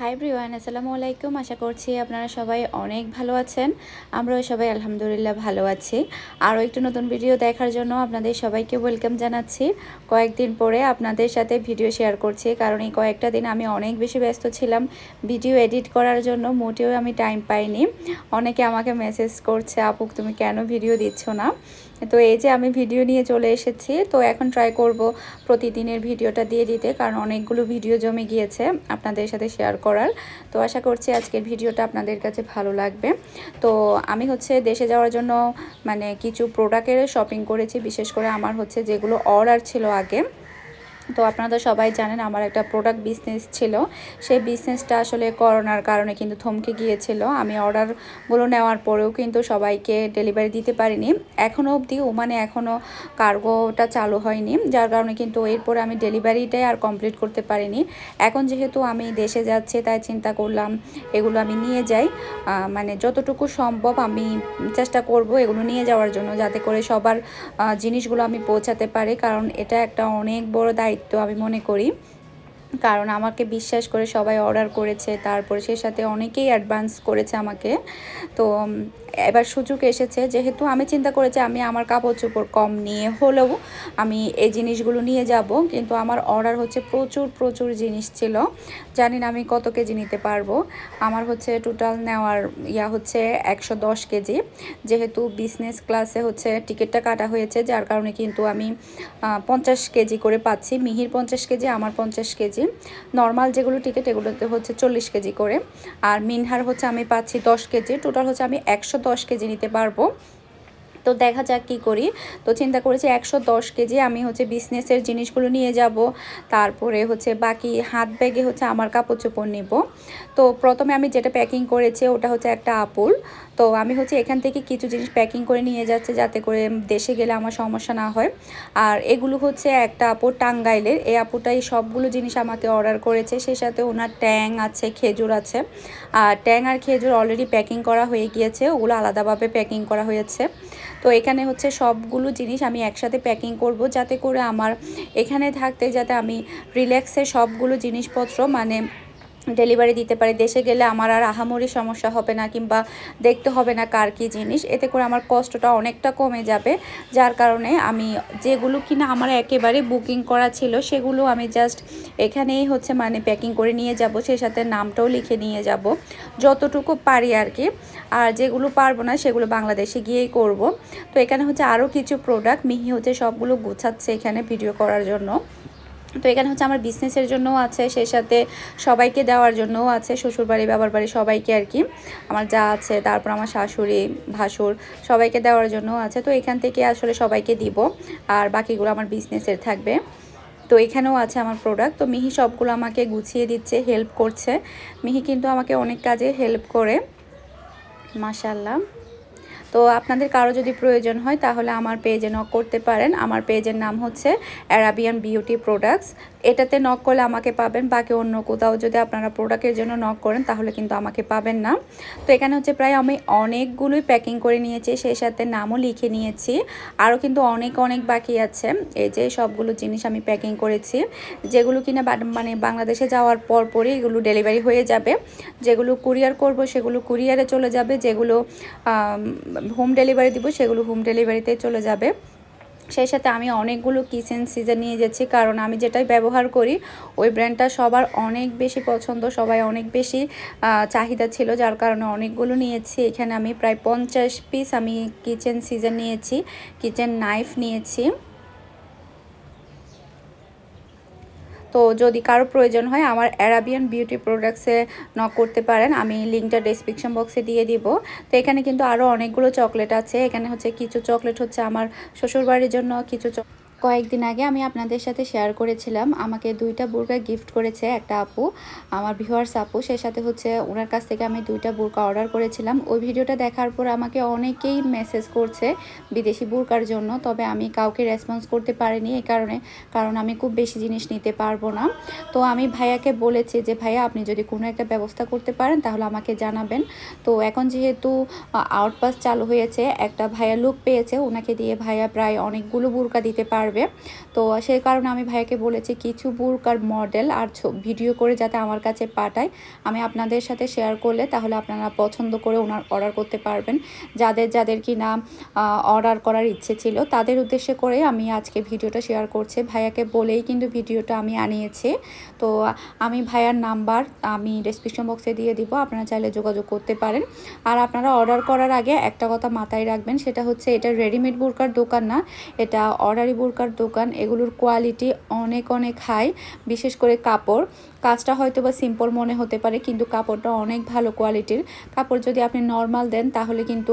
High ব্রিওয়ান আসসালামু আলাইকুম। আশা করছি আপনারা সবাই অনেক ভালো আছেন। আমরাও সবাই আলহামদুলিল্লাহ ভালো আছি। আরও একটু নতুন ভিডিও দেখার জন্য আপনাদের সবাইকে ওয়েলকাম জানাচ্ছি। কয়েকদিন পরে আপনাদের সাথে ভিডিও শেয়ার করছি, কারণ এই কয়েকটা দিন আমি অনেক বেশি ব্যস্ত ছিলাম। ভিডিও এডিট করার জন্য মোটেও আমি টাইম পাইনি। অনেকে আমাকে মেসেজ করছে আপুক তুমি কেন ভিডিও দিচ্ছ না? তো এই যে আমি ভিডিও নিয়ে চলে এসেছি, তো এখন ট্রাই করব প্রতিদিনের ভিডিওটা দিয়ে দিতে, কারণ অনেকগুলো ভিডিও জমে গিয়েছে আপনাদের সাথে শেয়ার করার। তো আশা করছি আজকের ভিডিওটা আপনাদের কাছে ভালো লাগবে। তো আমি হচ্ছে দেশে যাওয়ার জন্য মানে কিছু প্রোডাক্টের শপিং করেছি, বিশেষ করে আমার হচ্ছে যেগুলো অর্ডার ছিল আগে। তো আপনারা তো সবাই জানেন আমার একটা প্রোডাক্ট বিজনেস ছিল। সেই বিজনেসটা আসলে করোনার কারণে কিন্তু থমকে গিয়েছিল। আমি অর্ডারগুলো নেওয়ার পরেও কিন্তু সবাইকে ডেলিভারি দিতে পারিনি। এখনও অবধি ওমানে এখনও কার্গোটা চালু হয়নি। যার কারণে কিন্তু এরপরে আমি ডেলিভারিটাই আর কমপ্লিট করতে পারিনি। এখন যেহেতু আমি দেশে যাচ্ছি, তাই চিন্তা করলাম এগুলো আমি নিয়ে যাই। মানে যতটুকু সম্ভব আমি চেষ্টা করব এগুলো নিয়ে যাওয়ার জন্য, যাতে করে সবার জিনিসগুলো আমি পৌঁছাতে পারি। কারণ এটা একটা অনেক বড় দায়িত্ব। দায়িত্ব আমি মনে করি। কারণ আমাকে বিশ্বাস করে সবাই অর্ডার করেছে, তারপরে সে সাথে অনেকেই অ্যাডভান্স করেছে আমাকে। তো এবার সুযোগ এসেছে, যেহেতু আমি চিন্তা করেছি আমি আমার কাপড় চোপড় কম নিয়ে হলেও আমি এই জিনিসগুলো নিয়ে যাব, কিন্তু আমার অর্ডার হচ্ছে প্রচুর প্রচুর জিনিস ছিল। জানি না আমি কত কেজি নিতে পারব। আমার হচ্ছে টোটাল নেওয়ার ইয়া হচ্ছে একশো দশ কেজি। যেহেতু বিজনেস ক্লাসে হচ্ছে টিকিটটা কাটা হয়েছে, যার কারণে কিন্তু আমি পঞ্চাশ কেজি করে পাচ্ছি। মিহির পঞ্চাশ কেজি, আমার পঞ্চাশ কেজি। নর্মাল যেগুলো টিকিট এগুলোতে হচ্ছে চল্লিশ কেজি করে। আর মিনহার হচ্ছে আমি পাচ্ছি দশ কেজি, টোটাল হচ্ছে আমি একশো দশ কেজি নিতে পারব। তো দেখা যাক কী করি। তো চিন্তা করেছি একশো দশ কেজি আমি হচ্ছে বিজনেসের জিনিসগুলো নিয়ে যাব। তারপরে হচ্ছে বাকি হাত ব্যাগে হচ্ছে আমার কাপড় চোপড় নেব। তো প্রথমে আমি যেটা প্যাকিং করেছি ওটা হচ্ছে একটা আপুর। তো আমি হচ্ছে এখান থেকে কিছু জিনিস প্যাকিং করে নিয়ে যাচ্ছে যাতে করে দেশে গেলে আমার সমস্যা না হয়। আর এগুলো হচ্ছে একটা আপুর টাঙ্গাইলের। এই আপুটাই সবগুলো জিনিস আমাকে অর্ডার করেছে। সেই সাথে ওনার ট্যাং আছে, খেজুর আছে। আর ট্যাং আর খেজুর অলরেডি প্যাকিং করা হয়ে গিয়েছে। ওগুলো আলাদাভাবে প্যাকিং করা হয়েছে। তো এখানে হচ্ছে সবগুলো জিনিস আমি একসাথে প্যাকিং করব যাতে করে আমার এখানে থাকতে যাতে আমি রিল্যাক্সে সবগুলো জিনিসপত্র মানে ডেলিভারি দিতে পারি। দেশে গেলে আমার আর আহামরি সমস্যা হবে না কিংবা দেখতে হবে না কার কী জিনিস। এতে করে আমার কষ্টটা অনেকটা কমে যাবে। যার কারণে আমি যেগুলো কিনা আমার একেবারে বুকিং করা ছিল, সেগুলো আমি জাস্ট এখানেই হচ্ছে মানে প্যাকিং করে নিয়ে যাব। সেই সাথে নামটাও লিখে নিয়ে যাব। যতটুকু পারি আর কি। আর যেগুলো পারব না, সেগুলো বাংলাদেশে গিয়েই করব। তো এখানে হচ্ছে আরও কিছু প্রোডাক্ট মিহি হচ্ছে সবগুলো গুছাচ্ছে এখানে ভিডিও করার জন্য। তো এখানে হচ্ছে আমার বিজনেসের জন্যও আছে, সেই সাথে সবাইকে দেওয়ার জন্যও আছে, শ্বশুরবাড়ি বাবার বাড়ি সবাইকে আর কি। আমার যা আছে, তারপর আমার শাশুড়ি, ভাসুর, সবাইকে দেওয়ার জন্যও আছে। তো এখান থেকে আসলে সবাইকে দিব, আর বাকিগুলো আমার বিজনেসের থাকবে। তো এখানেও আছে আমার প্রোডাক্ট তো মিহি সবগুলো আমাকে গুছিয়ে দিচ্ছে হেল্প করছে। মিহি কিন্তু আমাকে অনেক কাজে হেল্প করে। মাশাল্লাহ তো আপনাদের কারও যদি প্রয়োজন হয়, তাহলে আমার পেজে নক করতে পারেন। আমার পেজের নাম হচ্ছে অ্যারাবিয়ান বিউটি প্রোডাক্টস এটাতে নক করলে আমাকে পাবেন, বাকি অন্য কোথাও যদি আপনারা প্রোডাক্টের জন্য নক করেন, তাহলে কিন্তু আমাকে পাবেন না। তো এখানে হচ্ছে প্রায় আমি অনেকগুলোই প্যাকিং করে নিয়েছি, সেই সাথে নামও লিখে নিয়েছি। আরও কিন্তু অনেক অনেক বাকি আছে। এই যে সবগুলো জিনিস আমি প্যাকিং করেছি। যেগুলো কিনা মানে বাংলাদেশে যাওয়ার পর পরই এগুলো ডেলিভারি হয়ে যাবে। যেগুলো কুরিয়ার করব, সেগুলো কুরিয়ারে চলে যাবে। যেগুলো হোম ডেলিভারি দিব, সেগুলো হোম ডেলিভারিতে চলে যাবে। সেই সাথে আমি অনেকগুলো কিচেন সিজার নিয়ে যাচ্ছি, কারণ আমি যেটাই ব্যবহার করি, ওই ব্র্যান্ডটা সবার অনেক বেশি পছন্দ, সবাই অনেক বেশি চাহিদা ছিল, যার কারণে অনেকগুলো নিয়েছি। এখানে আমি প্রায় পঞ্চাশ পিস আমি কিচেন সিজার নিয়েছি কিচেন নাইফ নিয়েছি। তো যদি কারও প্রয়োজন হয় আমার অ্যারাবিয়ান বিউটি প্রোডাক্টসে নক করতে পারেন, আমি লিঙ্কটা ডিসক্রিপশন বক্সে দিয়ে দিব। তো এখানে কিন্তু আরও অনেকগুলো চকলেট আছে, এখানে হচ্ছে কিছু চকলেট হচ্ছে আমার শ্বশুরবাড়ির জন্য, কিছু কয়েকদিন আগে আমি আপনাদের সাথে শেয়ার করেছিলাম, আমাকে দুইটা বুরকা গিফট করেছে একটা আপু, আমার ভিউয়ার্স আপু, সে সাথে হচ্ছে ওনার কাছ থেকে আমি দুইটা বুরকা অর্ডার করেছিলাম। ওই ভিডিওটা দেখার পর আমাকে অনেকেই মেসেজ করছে বিদেশি বুরকার জন্য, তবে আমি কাউকে রেসপন্স করতে পারিনি এই কারণে, কারণ আমি খুব বেশি জিনিস নিতে পারব না। তো আমি ভাইয়াকে বলেছি যে, ভাইয়া, আপনি যদি কোনো একটা ব্যবস্থা করতে পারেন, তাহলে আমাকে জানাবেন। তো এখন যেহেতু আউটপাস চালু হয়েছে, একটা ভাইয়া লুক পেয়েছে, ওনাকে দিয়ে ভাইয়া প্রায় অনেকগুলো বুরকা দিতে পারবে। পারবে তো সেই কারণে আমি ভাইয়াকে বলেছি, কিছু বুরকার মডেল আর ভিডিও করে যাতে আমার কাছে পাঠায়। আমি আপনাদের সাথে শেয়ার করলে তাহলে আপনারা পছন্দ করে ওনার অর্ডার করতে পারবেন। যাদের যাদের কি না অর্ডার করার ইচ্ছে ছিল, তাদের উদ্দেশ্যে করে আমি আজকে ভিডিওটা শেয়ার করছি। ভাইয়াকে বলেই কিন্তু ভিডিওটা আমি আনিয়েছি। তো আমি ভাইয়ার নাম্বার আমি ডিসক্রিপশন বক্সে দিয়ে দিব, আপনারা চাইলে যোগাযোগ করতে পারেন। আর আপনারা অর্ডার করার আগে একটা কথা মাথায় রাখবেন, সেটা হচ্ছে এটা রেডিমেড বুরকার দোকান না, এটা অর্ডারি বুরকার দোকান এগুলোর কোয়ালিটি অনেক অনেক হাই বিশেষ করে কাপড়। কাজটা হয়তো বা সিম্পল মনে হতে পারে, কিন্তু কাপড়টা অনেক ভালো কোয়ালিটির কাপড় যদি আপনি নর্মাল দেন, তাহলে কিন্তু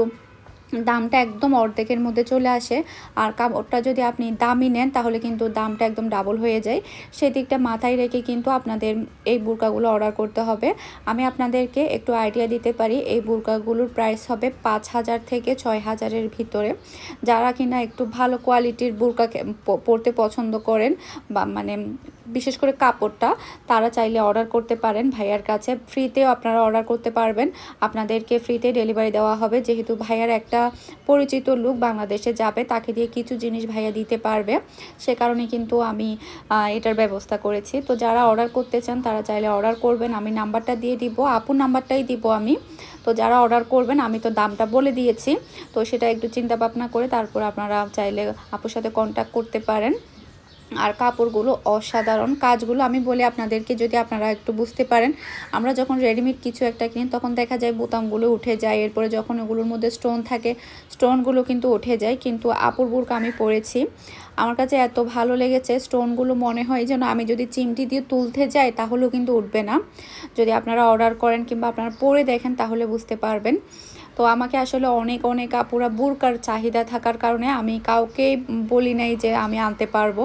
দামটা একদম অর্ধেকের মধ্যে চলে আসে। আর কাপড়টা যদি আপনি দামি নেন, তাহলে কিন্তু দামটা একদম ডাবল হয়ে যায়। সেদিকটা মাথায় রেখে কিন্তু আপনাদের এই বুরকাগুলো অর্ডার করতে হবে। আমি আপনাদেরকে একটু আইডিয়া দিতে পারি, এই বুরকাগুলোর প্রাইস হবে পাঁচ হাজার থেকে ছয় হাজারের ভিতরে। যারা কিনা একটু ভালো কোয়ালিটির বুরকা পরতে পছন্দ করেন বা মানে বিশেষ করে কাপড়টা, তারা চাইলে অর্ডার করতে পারেন ভাইয়ার কাছে। ফ্রিতেও আপনারা অর্ডার করতে পারবেন। আপনাদেরকে ফ্রিতে ডেলিভারি দেওয়া হবে। যেহেতু ভাইয়ার একটা পরিচিত লোক বাংলাদেশে যাবে, তাকে দিয়ে কিছু জিনিস ভাইয়া দিতে পারবে। সে কারণে কিন্তু আমি এটার ব্যবস্থা করেছি। তো যারা অর্ডার করতে চান, তারা চাইলে অর্ডার করবেন। আমি নাম্বারটা দিয়ে দিব, আপুর নাম্বারটাই দিব আমি। তো যারা অর্ডার করবেন, আমি তো দামটা বলে দিয়েছি। তো সেটা একটু চিন্তা ভাবনা করে তারপর আপনারা চাইলে আপুর সাথে কন্ট্যাক্ট করতে পারেন। আর কাপড়গুলো অসাধারণ কাজগুলো। আমি বলে আপনাদেরকে, যদি আপনারা একটু বুঝতে পারেন, আমরা যখন রেডিমেড কিছু একটা কিনি, তখন দেখা যায় বোতামগুলো উঠে যায়। এরপরে যখন ওগুলোর মধ্যে স্টোন থাকে, স্টোনগুলো কিন্তু উঠে যায়। কিন্তু আপুর বুরকা আমি পরেছি। আমার কাছে এত ভালো লেগেছে, স্টোনগুলো মনে হয় যেন আমি যদি চিমটি দিয়ে তুলতে যাই, তাহলেও কিন্তু উঠবে না। যদি আপনারা অর্ডার করেন কিংবা আপনারা পরে দেখেন, তাহলে বুঝতে পারবেন। তো আমাকে আসলে অনেক অনেক আপুরা বুরকার চাহিদা থাকার কারণে আমি কাউকে বলি নাই যে আমি আনতে পারব।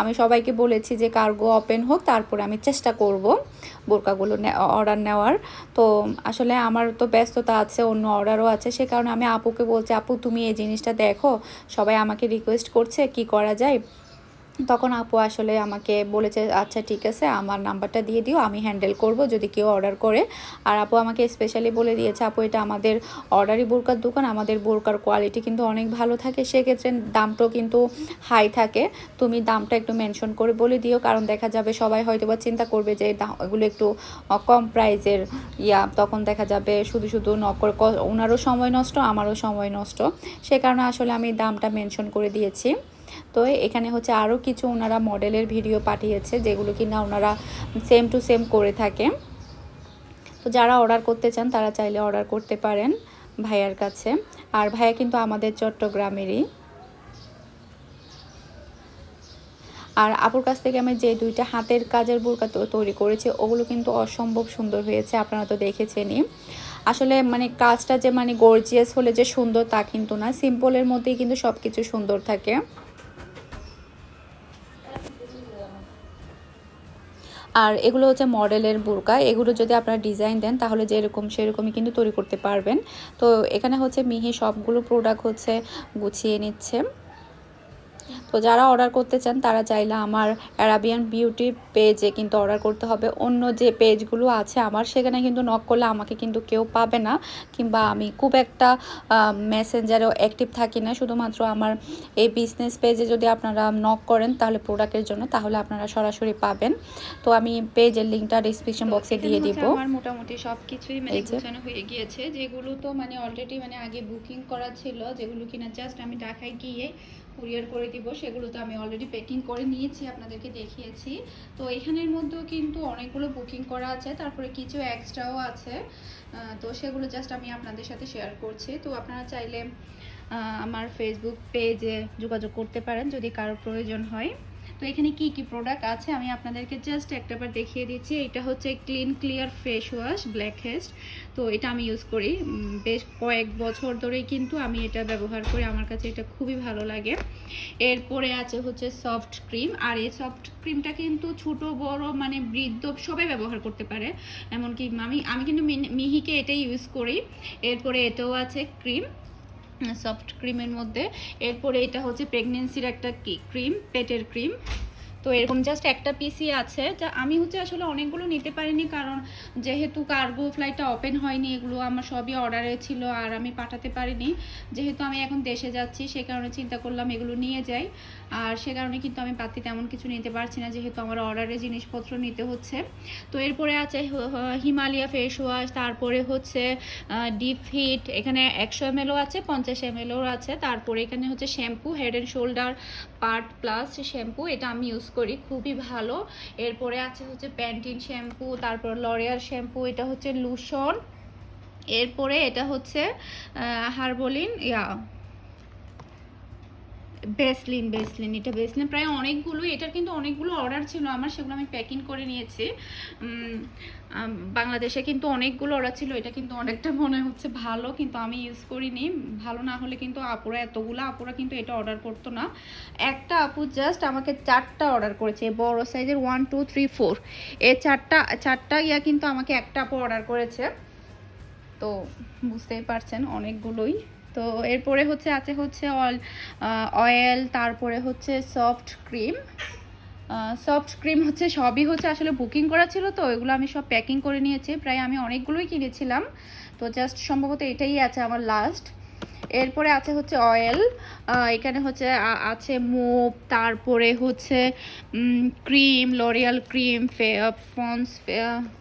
আমি সবাইকে বলেছি যে কার্গো ওপেন হোক, তারপরে আমি চেষ্টা করব বোরকাগুলো অর্ডার নেওয়ার। তো আসলে আমার তো ব্যস্ততা আছে, অন্য অর্ডারও আছে, সে কারণে আমি আপুকে বলছি, আপু, তুমি এই জিনিসটা দেখো। সবাই আমাকে রিকোয়েস্ট করছে, কি করা যায়? তখন আপু আসলে আমাকে বলেছে আচ্ছা ঠিক আছে, আমার নাম্বারটা দিয়ে দিও, আমি হ্যান্ডেল করব যদি কেউ অর্ডার করে। আর আপু আমাকে স্পেশালি বলে দিয়েছে, আপু, এটা আমাদের অর্ডারি বোরকার দোকান, আমাদের বোরকার কোয়ালিটি কিন্তু অনেক ভালো থাকে, সেক্ষেত্রে দামটাও কিন্তু হাই থাকে। তুমি দামটা একটু মেনশন করে বলে দিও, কারণ দেখা যাবে সবাই হয়তো বা চিন্তা করবে যে এগুলো একটু কম প্রাইজের ইয়া, তখন দেখা যাবে শুধু শুধু নকর ওনারও সময় নষ্ট, আমারও সময় নষ্ট। সে কারণে আসলে আমি দামটা মেনশন করে দিয়েছি। তো এখানে হচ্ছে আরও কিছু ওনারা মডেলের ভিডিও পাঠিয়েছে, যেগুলো কিনা ওনারা সেম টু সেম করে থাকে। তো যারা অর্ডার করতে চান, তারা চাইলে অর্ডার করতে পারেন ভাইয়ার কাছে। আর ভাইয়া কিন্তু আমাদের চট্টগ্রামেরই। আর আপুর কাছ থেকে আমি যে দুইটা হাতের কাজের বোরকা তৈরি করেছি, ওগুলো কিন্তু অসম্ভব সুন্দর হয়েছে, আপনারা তো দেখেছেনই। আসলে মানে কাজটা যে মানে গর্জিয়াস হলে যে সুন্দর তা কিন্তু না সিম্পলের মধ্যেই কিন্তু সব কিছু সুন্দর থাকে। আর এগুলো হচ্ছে মডেলের বুরকা। এগুলো যদি আপনারা ডিজাইন দেন, তাহলে যেরকম সেরকমই কিন্তু তৈরি করতে পারবেন। তো এখানে হচ্ছে মিহি সবগুলো প্রোডাক্ট হচ্ছে গুছিয়ে নিচ্ছে। তো যারা অর্ডার করতে চান তারা চাইলে আমার অ্যারাবিয়ান বিউটি পেজে কিন্তু অর্ডার করতে হবে। অন্য যে পেজগুলো আছে আমার সেখানে কিন্তু নক করলে আমাকে কিন্তু কেউ পাবে না কিংবা আমি খুব একটা মেসেঞ্জারেও অ্যাক্টিভ থাকি না। শুধুমাত্র আমার এই বিজনেস পেজে যদি আপনারা নক করেন তাহলে প্রোডাক্টের জন্য তাহলে আপনারা সরাসরি পাবেন। তো আমি পেজের লিঙ্কটা ডিসক্রিপশন বক্সে দিয়ে দিব। আমার মোটামুটি সব কিছুই মানে গোছানো হয়ে গিয়েছে। যেগুলো তো মানে অলরেডি মানে আগে বুকিং করা ছিল যেগুলো কিনা জাস্ট আমি ঢাকায় গিয়ে কুরিয়ার করে দিব সেগুলো তো আমি অলরেডি প্যাকিং করে নিয়েছি, আপনাদেরকে দেখিয়েছি। তো এখানের মধ্যেও কিন্তু অনেকগুলো বুকিং করা আছে, তারপরে কিছু এক্সট্রাও আছে। তো সেগুলো জাস্ট আমি আপনাদের সাথে শেয়ার করছি। তো আপনারা চাইলে আমার ফেসবুক পেজে যোগাযোগ করতে পারেন যদি কারও প্রয়োজন হয়। তো এখানে কি কি প্রোডাক্ট আছে আমি আপনাদেরকে জাস্ট একটাবার দেখিয়ে দিচ্ছি। এটা হচ্ছে clean clear face wash black heist তো এটা আমি ইউজ করি। বেশ কয়েক বছর ধরেই কিন্তু আমি এটা ব্যবহার করি। আমার কাছে এটা খুবই ভালো লাগে। এরপরে আছে হচ্ছে সফট ক্রিম আর এই সফট ক্রিমটা কিন্তু ছোট, বড় মানে বৃদ্ধ সবাই ব্যবহার করতে পারে। এমনকি আমি আমি কিন্তু মিহিকে এটাই ইউজ করি। এরপরে এটাও আছে ক্রিম সফট ক্রিমের মধ্যে। এরপরে এটা হচ্ছে প্রেগনেন্সির একটা কি ক্রিম পেটের ক্রিম তো এরকম জাস্ট একটা পিসি আছে, যা আমি হচ্ছে আসলে অনেকগুলো নিতে পারিনি কারণ যেহেতু কার্গো ফ্লাইটটা ওপেন হয়নি, এগুলো আমার সবই অর্ডারে ছিল আর আমি পাঠাতে পারিনি। যেহেতু আমি এখন দেশে যাচ্ছি, সে কারণে চিন্তা করলাম এগুলো নিয়ে যাই। আর সে কারণে কিন্তু আমি পাতি তেমন কিছু নিতে পারছি না, যেহেতু আমার অর্ডারে জিনিসপত্র নিতে হচ্ছে। তো এরপরে আছে হিমালয়া ফেস ওয়াশ তারপরে হচ্ছে ডিপ হিট এখানে একশো এমএলও আছে, পঞ্চাশ এমএলও আছে। তারপরে এখানে হচ্ছে shampoo head and shoulder part plus shampoo এটা আমি ইউজ করি, খুবই ভালো। এরপরে আছে হচ্ছে প্যান্টিন শ্যাম্পু তারপর লরিয়াল শ্যাম্পু এটা হচ্ছে লুশন এরপরে এটা হচ্ছে হার্বলিন ইয়া। বেসলিন বেসলিন এটা বেসলিন প্রায় অনেকগুলো এটার কিন্তু অনেকগুলো অর্ডার ছিল আমার, সেগুলো আমি প্যাকিং করে নিয়েছি। বাংলাদেশে কিন্তু অনেকগুলো অর্ডার ছিল, এটা কিন্তু অনেকটা মনে হচ্ছে ভালো, কিন্তু আমি ইউজ করিনি। ভালো না হলে কিন্তু আপুরা, এতগুলো আপুরা কিন্তু এটা অর্ডার করতো না। একটা আপু জাস্ট আমাকে চারটা অর্ডার করেছে বড় সাইজের ওয়ান টু থ্রি ফোর এ চারটা চারটা ইয়া কিন্তু আমাকে একটা আপু অর্ডার করেছে। তো বুঝতেই পারছেন, অনেকগুলোই। তো এরপরে হচ্ছে আছে হচ্ছে অল অয়েল তারপরে হচ্ছে সফট ক্রিম সফট ক্রিম হচ্ছে সবই হচ্ছে আসলে বুকিং করা ছিল তো এগুলো আমি সব প্যাকিং করে নিয়েছি। প্রায় আমি অনেকগুলোই কিনেছিলাম। তো জাস্ট সম্ভবত এটাই আছে আমার লাস্ট এরপরে আছে হচ্ছে অয়েল এখানে হচ্ছে আছে মুভ তারপরে হচ্ছে cream L'Oreal cream Pond's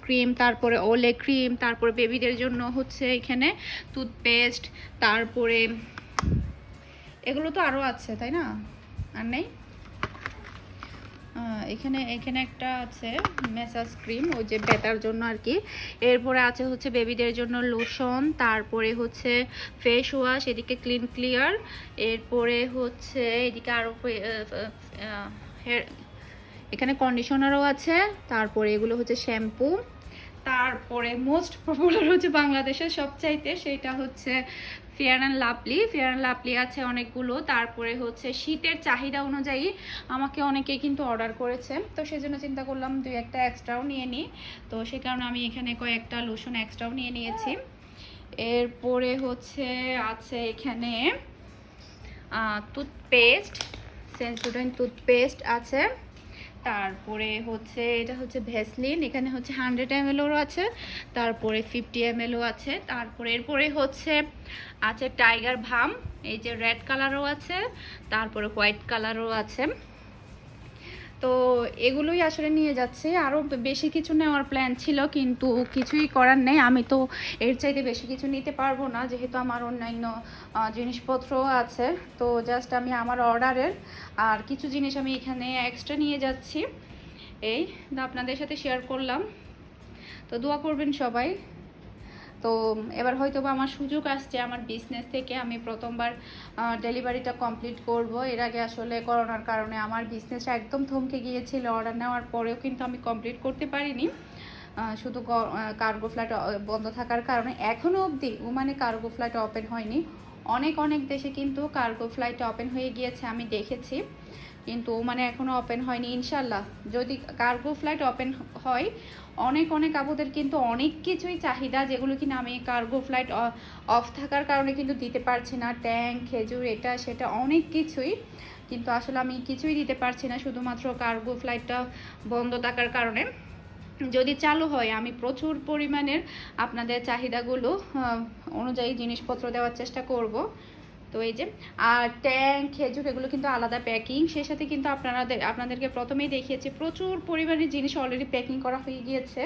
cream তারপরে ওলে ক্রিম তারপরে বেবিদের জন্য হচ্ছে এখানে টুথপেস্ট তারপরে এগুলো তো আরও আছে, তাই না? আর নেই? এখানে এখানে একটা আছে ম্যাসাজ ক্রিম ওই যে ব্যথার জন্য আর কি। এরপরে আছে হচ্ছে বেবিদের জন্য লোশন তারপরে হচ্ছে ফেস ওয়াশ এদিকে ক্লিন ক্লিয়ার এরপরে হচ্ছে এদিকে আরও হেয়ার এখানে কন্ডিশনারও আছে, তারপরে এগুলো হচ্ছে শ্যাম্পু তারপরে মোস্ট পপুলার হচ্ছে বাংলাদেশের সবচাইতে, সেটা হচ্ছে Fair and Lovely Fair and Lovely আছে অনেকগুলো। তারপরে হচ্ছে শীতের চাহিদা অনুযায়ী আমাকে অনেকেই কিন্তু অর্ডার করেছে। তো সেই জন্য চিন্তা করলাম দুই একটা এক্সট্রাও নিয়ে নিই। তো সেই কারণে আমি এখানে কয়েকটা লোশন এক্সট্রাও নিয়ে নিয়েছি। এরপরে হচ্ছে আছে এখানে টুথপেস্ট সেন্সুডেন্ট টুথপেস্ট আছে। তারপরে হচ্ছে, এটা হচ্ছে ভেসলিন এখানে হচ্ছে হান্ড্রেড এম এলও আছে, তারপরে ফিফটি এম এলও আছে, তারপরে এরপরে হচ্ছে আছে টাইগার ভাম এই যে রেড কালারও আছে, তারপরে হোয়াইট কালারও আছে। তো এগুলোই আসলে নিয়ে যাচ্ছে। আরও বেশি কিছু নেওয়ার প্ল্যান ছিল কিন্তু কিছুই করার নেই। আমি তো এর চাইতে বেশি কিছু নিতে পারব না যেহেতু আমার অন্যান্য আহ, জিনিসপত্রও আছে। তো জাস্ট আমি আমার অর্ডারের আর কিছু জিনিস আমি এখানে এক্সট্রা নিয়ে যাচ্ছি। এই আপনাদের সাথে শেয়ার করলাম। তো দোয়া করবেন সবাই। তো এবার হয়তো বা আমার সুযোগ আসছে আমার বিজনেস থেকে আমি প্রথমবার ডেলিভারিটা কমপ্লিট করব। এর আগে আসলে করোনার কারণে আমার বিজনেসটা একদম থমকে গিয়েছিল। অর্ডার নেওয়ার পরেও কিন্তু আমি কমপ্লিট করতে পারিনি। শুধু কার্গো ফ্লাইট বন্ধ থাকার কারণে এখনও অবধি মানে কার্গো ফ্লাইট ওপেন হয়নি। অনেক অনেক দেশে কিন্তু কার্গো ফ্লাইট ওপেন হয়ে গিয়েছে, আমি দেখেছি। কিন্তু মানে এখনও ওপেন হয়নি ইনশাল্লাহ যদি কার্গো ফ্লাইট ওপেন হয়, অনেক অনেক আপুদের কিন্তু অনেক কিছুই চাহিদা, যেগুলো কিনা আমি কার্গো ফ্লাইট অফ থাকার কারণে কিন্তু দিতে পারছি না। ট্যাঙ্ক, খেজুর, এটা, সেটা, অনেক কিছুই কিন্তু আসলে আমি কিছুই দিতে পারছি না, শুধুমাত্র কার্গো ফ্লাইটটা বন্ধ থাকার কারণে। যদি চালু হয়, আমি প্রচুর পরিমাণের আপনাদের চাহিদাগুলো অনুযায়ী জিনিসপত্র দেওয়ার চেষ্টা করব। তো এই যে, আর ট্যাঙ্ক, খেজুর, এগুলো কিন্তু আলাদা প্যাকিং। সেই সাথে কিন্তু আপনারা আপনাদেরকে প্রথমেই দেখিয়েছি, প্রচুর পরিমাণে জিনিস অলরেডি প্যাকিং করা হয়ে গিয়েছে।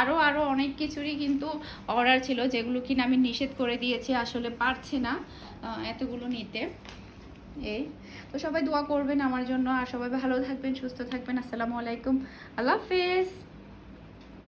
আরও আরও অনেক কিছুরই কিন্তু অর্ডার ছিল, যেগুলো কিনা আমি নিষেধ করে দিয়েছি, আসলে পারছি না এতগুলো নিতে। এই। তো সবাই দোয়া করবেন আমার জন্য আর সবাই ভালো থাকবেন, সুস্থ থাকবেন। আসসালামু আলাইকুম। আল্লাহ হাফেজ।